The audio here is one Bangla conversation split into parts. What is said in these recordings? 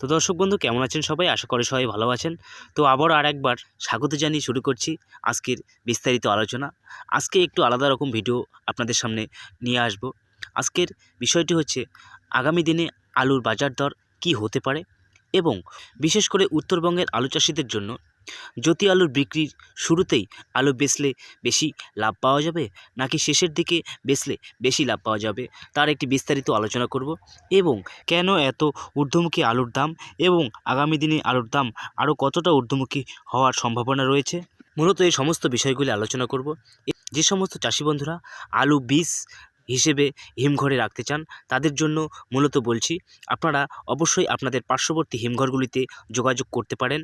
তো দর্শক বন্ধু, কেমন আছেন সবাই? আশা করে সবাই ভালো আছেন। তো আবার আর একবার স্বাগত জানিয়ে শুরু করছি আজকের বিস্তারিত আলোচনা। আজকে একটু আলাদা রকম ভিডিও আপনাদের সামনে নিয়ে আসব। আজকের বিষয়টি হচ্ছে, আগামী দিনে আলুর বাজার দর কি হতে পারে এবং বিশেষ করে উত্তরবঙ্গের আলু চাষিদের জন্য জ্যোতি আলুর বিক্রির শুরুতেই আলু বেচলে বেশি লাভ পাওয়া যাবে, নাকি শেষের দিকে বেচলে বেশি লাভ পাওয়া যাবে? তার একটি বিস্তারিত আলোচনা করব। এবং কেন এত ঊর্ধ্বমুখী আলুর দাম এবং আগামী দিনে আলুর দাম আরও কতটা ঊর্ধ্বমুখী হওয়ার সম্ভাবনা রয়েছে? মূলত এই সমস্ত বিষয়গুলি আলোচনা করব। যে সমস্ত চাষি বন্ধুরা, আলু, বীজ হিসেবে হিমঘরে রাখতে চান, তাদের জন্য মূলত বলছি, আপনারা অবশ্যই আপনাদের পার্শ্ববর্তী হিমঘরগুলিতে যোগাযোগ করতে পারেন।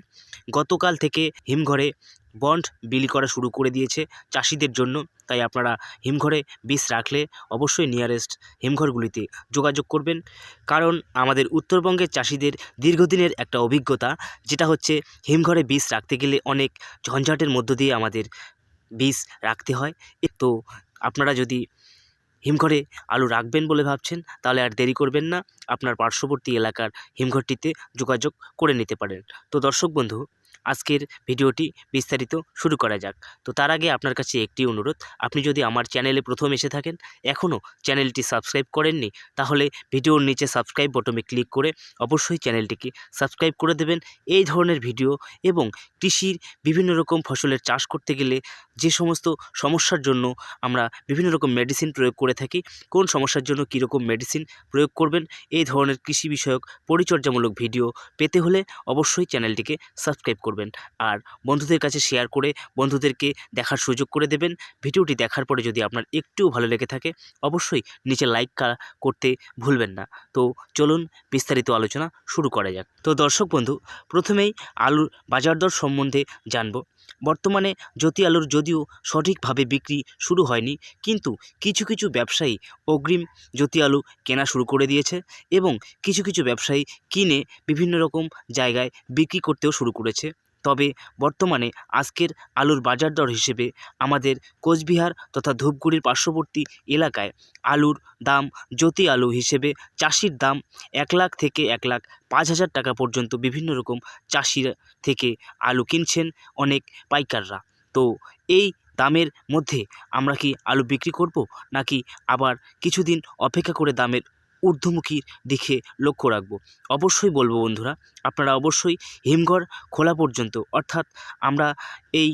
গতকাল থেকে হিমঘরে বন্ড বিলি করা শুরু করে দিয়েছে চাষিদের জন্য, তাই আপনারা হিমঘরে বীজ রাখলে অবশ্যই নিয়ারেস্ট হিমঘরগুলিতে যোগাযোগ করবেন। কারণ আমাদের উত্তরবঙ্গের চাষিদের দীর্ঘদিনের একটা অভিজ্ঞতা, যেটা হচ্ছে হিমঘরে বীজ রাখতে গেলে অনেক ঝঞ্ঝাটের মধ্য দিয়ে আমাদের বীজ রাখতে হয়। তো আপনারা যদি হিমঘরে আলু রাখবেন বলে ভাবছেন, তাহলে আর দেরি করবেন না। আপনার পার্শ্ববর্তী এলাকার হিমঘরটিতে যোগাযোগ করে নিতে পারেন। তো দর্শক বন্ধু, আজকের ভিডিওটি বিস্তারিত শুরু করা যাক। তো তার আগে আপনার কাছে একটি অনুরোধ, আপনি যদি আমার চ্যানেলে প্রথম এসে থাকেন, এখনও চ্যানেলটি সাবস্ক্রাইব করেননি, তাহলে ভিডিওর নিচে সাবস্ক্রাইব বটমে ক্লিক করে অবশ্যই চ্যানেলটিকে সাবস্ক্রাইব করে দেবেন। এই ধরনের ভিডিও এবং কৃষির বিভিন্ন রকম ফসলের চাষ করতে গেলে যে সমস্ত সমস্যার জন্য আমরা বিভিন্ন রকম মেডিসিন প্রয়োগ করে থাকি, কোন সমস্যার জন্য কীরকম মেডিসিন প্রয়োগ করবেন, এই ধরনের কৃষি বিষয়ক পরিচর্যামূলক ভিডিও পেতে হলে অবশ্যই চ্যানেলটিকে সাবস্ক্রাইব করবেন। আর বন্ধুদের কাছে শেয়ার করে বন্ধুদেরকে দেখার সুযোগ করে দেবেন। ভিডিওটি দেখার পরে যদি আপনার একটুও ভালো লেগে থাকে, অবশ্যই নিচে লাইক করতে ভুলবেন না। তো চলুন বিস্তারিত আলোচনা শুরু করা যাক। তো দর্শক বন্ধু, প্রথমেই আলুর বাজার দর সম্বন্ধে জানব। বর্তমানে জ্যোতি আলুর যদিও সঠিকভাবে বিক্রি শুরু হয়নি, কিন্তু কিছু কিছু ব্যবসায়ী অগ্রিম জ্যোতি আলু কেনা শুরু করে দিয়েছে এবং কিছু কিছু ব্যবসায়ী কিনে বিভিন্ন রকম জায়গায় বিক্রি করতেও শুরু করেছে। তবে বর্তমানে আজকের আলুর বাজার দর হিসেবে আমাদের কোচবিহার তথা ধূপগুড়ির পার্শ্ববর্তী এলাকায় আলুর দাম জ্যোতি আলু হিসেবে চাষির দাম এক লাখ থেকে এক লাখ পাঁচ হাজার টাকা পর্যন্ত বিভিন্ন রকম চাষিরা থেকে আলু কিনছেন অনেক পাইকাররা। তো এই দামের মধ্যে আমরা কি আলু বিক্রি করব নাকি আবার কিছুদিন অপেক্ষা করে দামের ঊর্ধ্বমুখীর দিকে লক্ষ্য রাখব। অবশ্যই বলব বন্ধুরা, আপনারা অবশ্যই হিমঘর খোলা পর্যন্ত, অর্থাৎ আমরা এই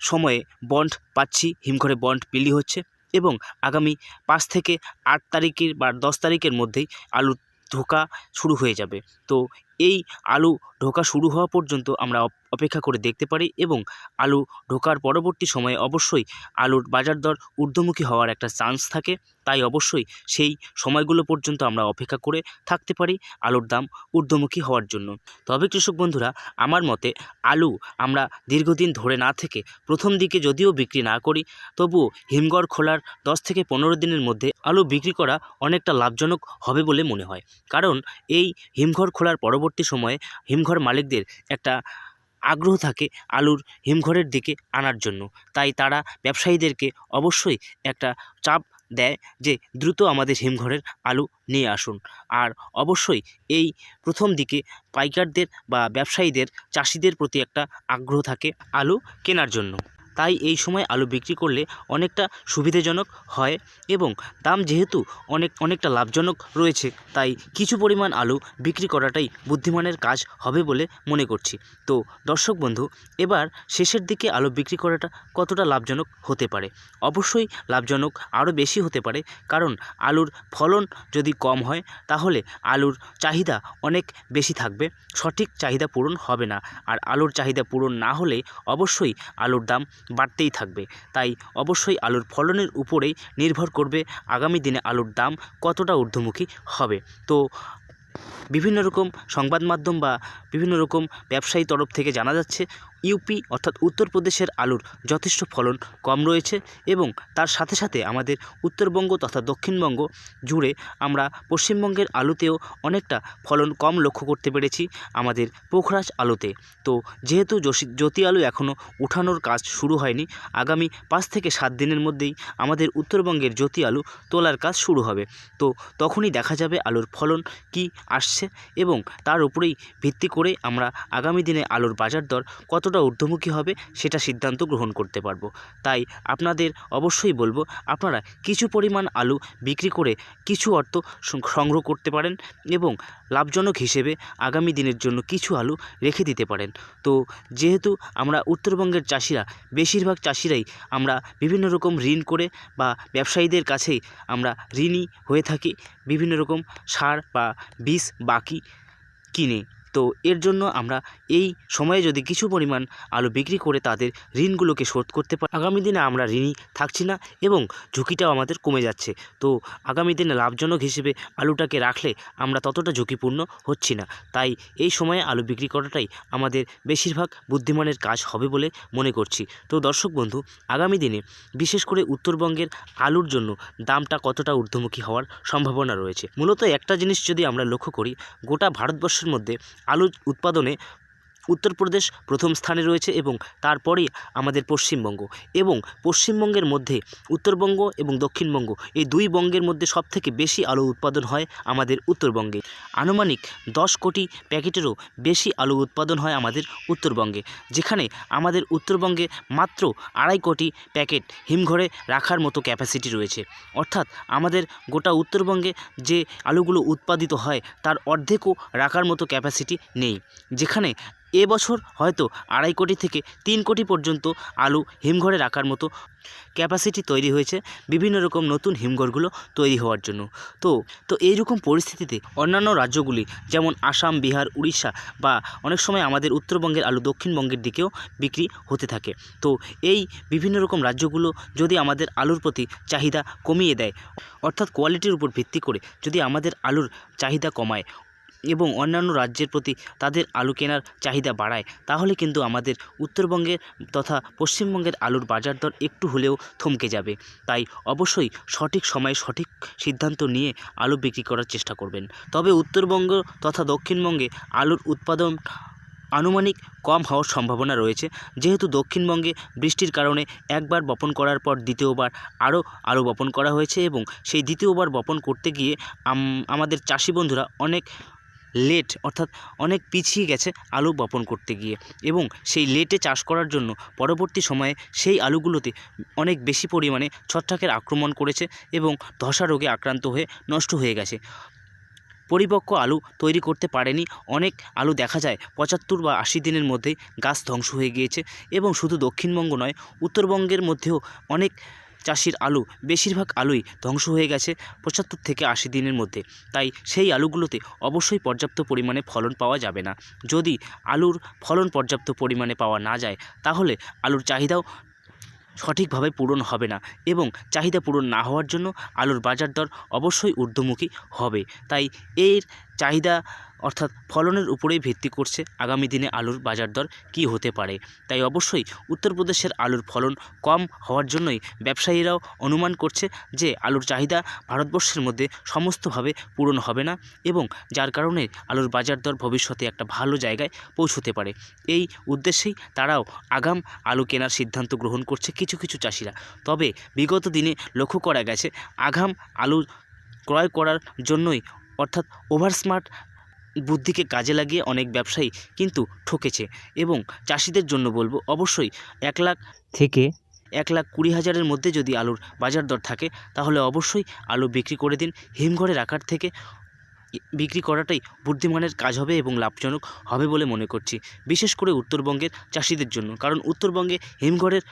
সময়ে বন্ড পাচ্ছি, হিমঘরে বন্ড বিলি হচ্ছে এবং আগামী পাঁচ থেকে আট তারিখের বা দশ তারিখের মধ্যেই আলু ঢোকা শুরু হয়ে যাবে। তো এই আলু ঢোকা শুরু হওয়া পর্যন্ত আমরা অপ- অপেক্ষা করে দেখতে পারি এবং আলু ঢোকার পরবর্তী সময়ে অবশ্যই আলুর বাজার দর ঊর্ধ্বমুখী হওয়ার একটা চান্স থাকে। তাই অবশ্যই সেই সময়গুলো পর্যন্ত আমরা অপেক্ষা করে থাকতে পারি আলুর দাম ঊর্ধ্বমুখী হওয়ার জন্য। তবে কৃষক বন্ধুরা, আমার মতে আলু আমরা দীর্ঘদিন ধরে না থেকে প্রথম দিকে যদিও বিক্রি না করি, তবুও হিমঘর খোলার দশ থেকে পনেরো দিনের মধ্যে আলু বিক্রি করা অনেকটা লাভজনক হবে বলে মনে হয়। কারণ এই হিমঘর খোলার পরবর্তী সময়ে হিমঘর মালিকদের একটা আগ্রহ থাকে আলুর হিমঘরের দিকে আনার জন্য। তাই তারা ব্যবসায়ীদেরকে অবশ্যই একটা চাপ দেয় যে, দ্রুত আমাদের হিমঘরের আলু নিয়ে আসুন। আর অবশ্যই এই প্রথম দিকে পাইকারদের বা ব্যবসায়ীদের, চাষিদের প্রতি একটা আগ্রহ থাকে আলু কেনার জন্য। তাই এই সময় আলু বিক্রি করলে অনেকটা সুবিধাজনক হয় এবং দাম যেহেতু অনেক, অনেকটা লাভজনক রয়েছে, তাই কিছু পরিমাণ আলু বিক্রি করাটাই বুদ্ধিমানের কাজ হবে বলে মনে করছি। তো দর্শক বন্ধু, এবার শেষের দিকে আলু বিক্রি করাটা কতটা লাভজনক হতে পারে? অবশ্যই লাভজনক আরও বেশি হতে পারে, কারণ আলুর ফলন যদি কম হয়, তাহলে আলুর চাহিদা অনেক বেশি থাকবে। সঠিক চাহিদা পূরণ হবে না, আর আলুর চাহিদা পূরণ না হলে অবশ্যই আলুর দাম বাড়তেই থাকবে। তাই অবশ্যই আলুর ফলনের উপরেই নির্ভর করবে আগামী দিনে আলুর দাম কতটা ঊর্ধ্বমুখী হবে। তো বিভিন্ন রকম সংবাদ মাধ্যম বা বিভিন্ন রকম ব্যবসায়ী তরফ থেকে জানা যাচ্ছে ইউপি অর্থাৎ উত্তরপ্রদেশের আলুর যথেষ্ট ফলন কম রয়েছে এবং তার সাথে সাথে আমাদের উত্তরবঙ্গ তথা দক্ষিণবঙ্গ জুড়ে আমরা পশ্চিমবঙ্গের আলুতেও অনেকটা ফলন কম লক্ষ্য করতে পেরেছি আমাদের পোখরাজ আলুতে। তো যেহেতু জ্যোতি আলু এখনও উঠানোর কাজ শুরু হয়নি, আগামী পাঁচ থেকে সাত দিনের মধ্যেই আমাদের উত্তরবঙ্গের জ্যোতি আলু তোলার কাজ শুরু হবে। তো তখনই দেখা যাবে আলুর ফলন কি আসছে এবং তার উপরেই ভিত্তি করে আমরা আগামী দিনে আলুর বাজার দর কতটা ঊর্ধ্বমুখী হবে সেটা সিদ্ধান্ত গ্রহণ করতে পারব। তাই আপনাদের অবশ্যই বলব, আপনারা কিছু পরিমাণ আলু বিক্রি করে কিছু অর্থ সংগ্রহ করতে পারেন এবং লাভজনক হিসেবে আগামী দিনের জন্য কিছু আলু রেখে দিতে পারেন। তো যেহেতু আমরা উত্তরবঙ্গের চাষিরা, বেশিরভাগ চাষিরাই আমরা বিভিন্ন রকম ঋণ করে বা ব্যবসায়ীদের কাছেই আমরা ঋণী হয়ে থাকি, বিভিন্ন রকম সার বা বীজ বাকি কিনে। তো এর জন্য আমরা এই সময়ে যদি কিছু পরিমাণ আলু বিক্রি করে তাদের ঋণগুলোকে শোধ করতে পারি। আগামী দিনে আমরা ঋণী থাকছি না এবং ঝুঁকিটাও আমাদের কমে যাচ্ছে। তো আগামী দিনে লাভজনক হিসেবে আলুটাকে রাখলে আমরা ততটা ঝুঁকিপূর্ণ হচ্ছি না। তাই এই সময়ে আলু বিক্রি করাটাই আমাদের বেশিরভাগ বুদ্ধিমানের কাজ হবে বলে মনে করছি। তো দর্শক বন্ধু, আগামী দিনে বিশেষ করে উত্তরবঙ্গের আলুর জন্য দামটা কতটা ঊর্ধ্বমুখী হওয়ার সম্ভাবনা রয়েছে? মূলত একটা জিনিস যদি আমরা লক্ষ্য করি, গোটা ভারতবর্ষের মধ্যে আলু উৎপাদনে উত্তরপ্রদেশ প্রথম স্থানে রয়েছে এবং তারপরেই আমাদের পশ্চিমবঙ্গ এবং পশ্চিমবঙ্গের মধ্যে উত্তরবঙ্গ এবং দক্ষিণবঙ্গ এই দুই বঙ্গের মধ্যে সবথেকে বেশি আলু উৎপাদন হয় আমাদের উত্তরবঙ্গে। আনুমানিক দশ কোটি প্যাকেটেরও বেশি আলু উৎপাদন হয় আমাদের উত্তরবঙ্গে, যেখানে আমাদের উত্তরবঙ্গে মাত্র আড়াই কোটি প্যাকেট হিমঘরে রাখার মতো ক্যাপাসিটি রয়েছে। অর্থাৎ আমাদের গোটা উত্তরবঙ্গে যে আলুগুলো উৎপাদিত হয়, তার অর্ধেকও রাখার মতো ক্যাপাসিটি নেই, যেখানে এবছর হয়তো আড়াই কোটি থেকে তিন কোটি পর্যন্ত আলু হিমঘরে রাখার মতো ক্যাপাসিটি তৈরি হয়েছে, বিভিন্ন রকম নতুন হিমঘরগুলো তৈরি হওয়ার জন্য। তো তো এইরকম পরিস্থিতিতে অন্যান্য রাজ্যগুলি যেমন আসাম, বিহার, উড়িষ্যা বা অনেক সময় আমাদের উত্তরবঙ্গের আলু দক্ষিণবঙ্গের দিকেও বিক্রি হতে থাকে। তো এই বিভিন্ন রকম রাজ্যগুলো যদি আমাদের আলুর প্রতি চাহিদা কমিয়ে দেয়, অর্থাৎ কোয়ালিটির উপর ভিত্তি করে যদি আমাদের আলুর চাহিদা কমায় এবং অন্যান্য রাজ্যের প্রতি তাদের আলু কেনার চাহিদা বাড়ায়, তাহলে কিন্তু আমাদের উত্তরবঙ্গের তথা পশ্চিমবঙ্গের আলুর বাজার দর একটু হলেও থমকে যাবে। তাই অবশ্যই সঠিক সময়ে সঠিক সিদ্ধান্ত নিয়ে আলু বিক্রি করার চেষ্টা করবেন। তবে উত্তরবঙ্গ তথা দক্ষিণবঙ্গে আলুর উৎপাদন আনুমানিক কম হওয়ার সম্ভাবনা রয়েছে। যেহেতু দক্ষিণবঙ্গে বৃষ্টির কারণে একবার বপন করার পর দ্বিতীয়বার আরও আলু বপন করা হয়েছে এবং সেই দ্বিতীয়বার বপন করতে গিয়ে আমাদের চাষি বন্ধুরা অনেক লেট অর্থাৎ অনেক পিছিয়ে গেছে আলু বপন করতে গিয়ে। এবং সেই লেটে চাষ করার জন্য পরবর্তী সময়ে সেই আলুগুলোতে অনেক বেশি পরিমাণে ছত্রাকের আক্রমণ করেছে এবং ধসা রোগে আক্রান্ত হয়ে নষ্ট হয়ে গেছে। পরিপক্ক আলু তৈরি করতে পারেনি। অনেক আলু দেখা যায় পঁচাত্তর বা আশি দিনের মধ্যে গাছ ধ্বংস হয়ে গিয়েছে এবং শুধু দক্ষিণবঙ্গ নয়, উত্তরবঙ্গের মধ্যেও অনেক চাষির আলু বেশিরভাগ আলুই ধ্বংস হয়ে গেছে পঁচাত্তর থেকে আশি দিনের মধ্যে। তাই সেই আলুগুলোতে অবশ্যই পর্যাপ্ত পরিমাণে ফলন পাওয়া যাবে না। যদি আলুর ফলন পর্যাপ্ত পরিমাণে পাওয়া না যায়, তাহলে আলুর চাহিদাও সঠিকভাবে পূরণ হবে না এবং চাহিদা পূরণ না হওয়ার জন্য আলুর বাজার দর অবশ্যই ঊর্ধ্বমুখী হবে। তাই এর চাহিদা অর্থাৎ ফলনের উপরেই ভিত্তি করছে আগামী দিনে আলুর বাজার দর কী হতে পারে। তাই অবশ্যই উত্তরপ্রদেশের আলুর ফলন কম হওয়ার জন্যই ব্যবসায়ীরাও অনুমান করছে যে আলুর চাহিদা ভারতবর্ষের মধ্যে সমস্তভাবে পূরণ হবে না এবং যার কারণে আলুর বাজার দর ভবিষ্যতে একটা ভালো জায়গায় পৌঁছতে পারে। এই উদ্দেশ্যেই তারাও আগাম আলু কেনার সিদ্ধান্ত গ্রহণ করছে কিছু কিছু চাষিরা। তবে বিগত দিনে লক্ষ্য করা গেছে, আগাম আলু ক্রয় করার জন্যই অর্থাৎ ওভার স্মার্ট বুদ্ধিকে কাজে লাগিয়ে অনেক ব্যবসায়ী কিন্তু ঠকেছে এবং চাষিদের জন্য বলব অবশ্যই এক লাখ থেকে এক লাখ কুড়ি হাজারের মধ্যে যদি আলুর বাজার দর থাকে, তাহলে অবশ্যই আলু বিক্রি করে দিন। হিমঘরে রাখার থেকে বিক্রি করাটাই বুদ্ধিমানের কাজ হবে এবং লাভজনক হবে বলে মনে করছি। বিশেষ করে উত্তরবঙ্গের চাষিদের জন্য, কারণ উত্তরবঙ্গে হিমঘরের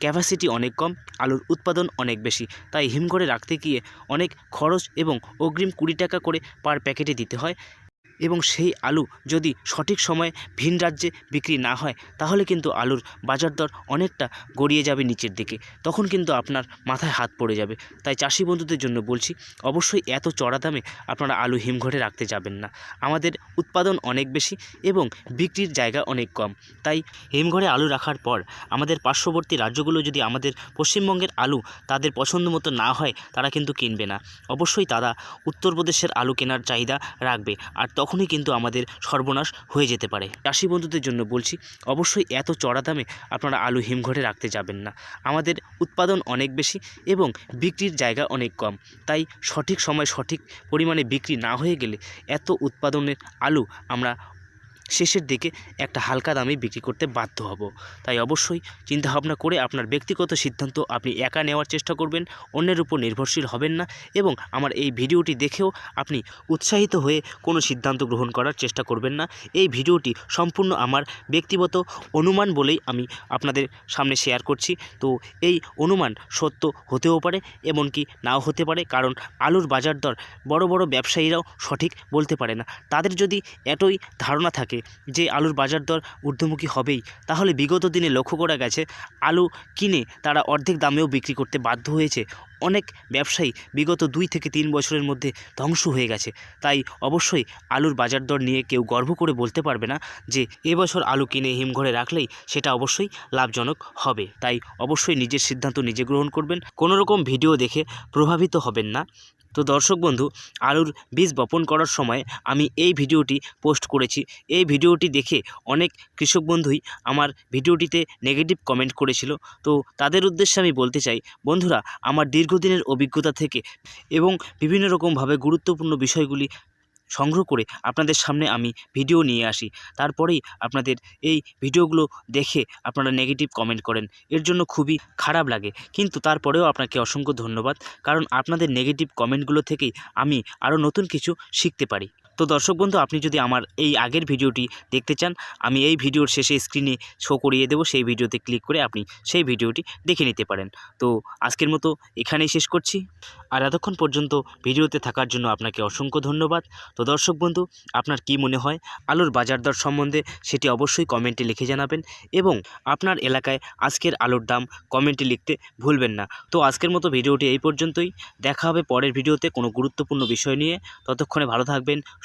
ক্যাপাসিটি অনেক কম, আলুর উৎপাদন অনেক বেশি। তাই হিমঘরে রাখতে গিয়ে অনেক খরচ এবং অগ্রিম কুড়ি টাকা করে পার প্যাকেটে দিতে হয়। এবং সেই আলু যদি সঠিক সময়ে ভিন রাজ্যে বিক্রি না হয়, তাহলে কিন্তু আলুর বাজার দর অনেকটা গড়িয়ে যাবে নিচের দিকে। তখন কিন্তু আপনার মাথায় হাত পড়ে যাবে। তাই চাষি বন্ধুদের জন্য বলছি, অবশ্যই এত চড়া দামে আপনারা আলু হিমঘরে রাখতে যাবেন না। আমাদের উৎপাদন অনেক বেশি এবং বিক্রির জায়গা অনেক কম। তাই হিমঘরে আলু রাখার পর আমাদের পার্শ্ববর্তী রাজ্যগুলো যদি আমাদের পশ্চিমবঙ্গের আলু তাদের পছন্দ মতো না হয়, তারা কিন্তু কিনবে না। অবশ্যই তারা উত্তরপ্রদেশের আলু কেনার চাহিদা রাখবে আর তখনই কিন্তু আমাদের সর্বনাশ হয়ে যেতে পারে। চাষি বন্ধুদের জন্য বলছি, অবশ্যই এত চড়া দামে আপনারা আলু হিমঘরে রাখতে যাবেন না। আমাদের উৎপাদন অনেক বেশি এবং বিক্রির জায়গা অনেক কম। তাই সঠিক সময় সঠিক পরিমাণে বিক্রি না হয়ে গেলে এত উৎপাদনের আলু আমরা শেষের দিকে একটা হালকা দামে বিক্রি করতে বাধ্য হব। তাই অবশ্যই চিন্তাভাবনা করে আপনার ব্যক্তিগত সিদ্ধান্ত আপনি একা নেওয়ার চেষ্টা করবেন, অন্যের উপর নির্ভরশীল হবেন না এবং আমার এই ভিডিওটি দেখেও আপনি উৎসাহিত হয়ে কোনো সিদ্ধান্ত গ্রহণ করার চেষ্টা করবেন না। এই ভিডিওটি সম্পূর্ণ আমার ব্যক্তিগত অনুমান বলেই আমি আপনাদের সামনে শেয়ার করছি। তো এই অনুমান সত্য হতেও পারে, এমনকি নাও হতে পারে, কারণ আলুর বাজার দর বড় বড় ব্যবসায়ীরাও সঠিক বলতে পারে না। তাদের যদি এতই ধারণা থাকে যে আলুর বাজার দর ঊর্ধ্বমুখী হবেই। তাহলে বিগত দিনে লক্ষ্য করা গেছে, আলু কিনে তারা অর্ধেক দামেও বিক্রি করতে বাধ্য হয়েছে। অনেক ব্যবসায়ী বিগত দুই থেকে তিন বছরের মধ্যে ধ্বংস হয়ে গেছে। তাই অবশ্যই আলুর বাজার দর নিয়ে কেউ গর্ব করে বলতে পারবে না যে এবছর আলু কিনে হিমঘরে রাখলেই সেটা অবশ্যই লাভজনক হবে। তাই অবশ্যই নিজের সিদ্ধান্ত নিজে গ্রহণ করবেন। কোনো রকম ভিডিও দেখে প্রভাবিত হবেন না। তো দর্শক বন্ধু, আলুর বীজ বপন করার সময় আমি এই ভিডিওটি পোস্ট করেছি। এই ভিডিওটি দেখে অনেক কৃষক বন্ধুই আমার ভিডিওটিতে নেগেটিভ কমেন্ট করেছিল। তো তাদের উদ্দেশ্যে আমি বলতে চাই, বন্ধুরা, আমার দীর্ঘদিনের অভিজ্ঞতা থেকে এবং বিভিন্ন রকমভাবে গুরুত্বপূর্ণ বিষয়গুলি সংগ্রহ করে আপনাদের সামনে আমি ভিডিও নিয়ে আসি। তারপরেই আপনাদের এই ভিডিওগুলো দেখে আপনারা নেগেটিভ কমেন্ট করেন। এর জন্য খুবই খারাপ লাগে। কিন্তু তারপরেও আপনাকে অসংখ্য ধন্যবাদ। কারণ আপনাদের নেগেটিভ কমেন্টগুলো থেকেই আমি আরও নতুন কিছু শিখতে পারি। তো দর্শক বন্ধু, আপনি যদি আমার এই আগের ভিডিওটি দেখতে চান, আমি এই ভিডিওর শেষে স্ক্রিনে শো করিয়ে দেবো। সেই ভিডিওতে ক্লিক করে আপনি সেই ভিডিওটি দেখে নিতে পারেন। তো আজকের মতো এখানেই শেষ করছি। আর এতক্ষণ পর্যন্ত ভিডিওতে থাকার জন্য আপনাকে অসংখ্য ধন্যবাদ। তো দর্শক বন্ধু, আপনার কি মনে হয়, আলুর বাজার দর সম্বন্ধে সেটি অবশ্যই কমেন্টে লিখে জানাবেন এবং আপনার এলাকায় আজকের আলুর দাম কমেন্টে লিখতে ভুলবেন না। তো আজকের মতো ভিডিওটি এই পর্যন্তই। দেখা হবে পরের ভিডিওতে কোনো গুরুত্বপূর্ণ বিষয় নিয়ে। ততক্ষণে ভালো থাকবেন